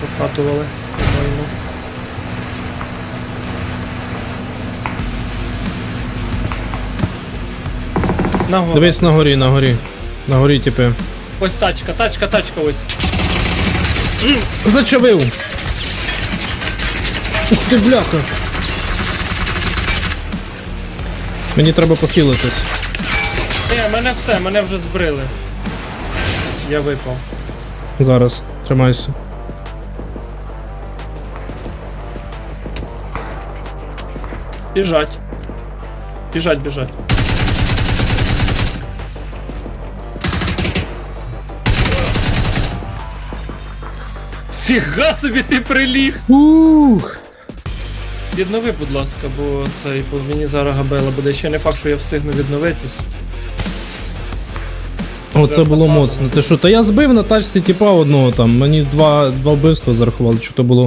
прокатували, по-моєму. Нагору. Дивись на горі, на горі. На горі, типи. Ось тачка, тачка, тачка ось. Зачавив! Ух ти, бляха! Мені треба похилитись. Ні, мене все, мене вже збрили. Я випав. Зараз. Тримайся. Біжать. Біжать, біжать. Фіга собі ти приліг! Ух! Віднови, будь ласка, бо цей бо мені зараз габела буде. Ще не факт, що я встигну відновитись. Оце було моцно. Ти що, та я збив на тачці типа одного там. Мені два, два вбивства зарахували, що то було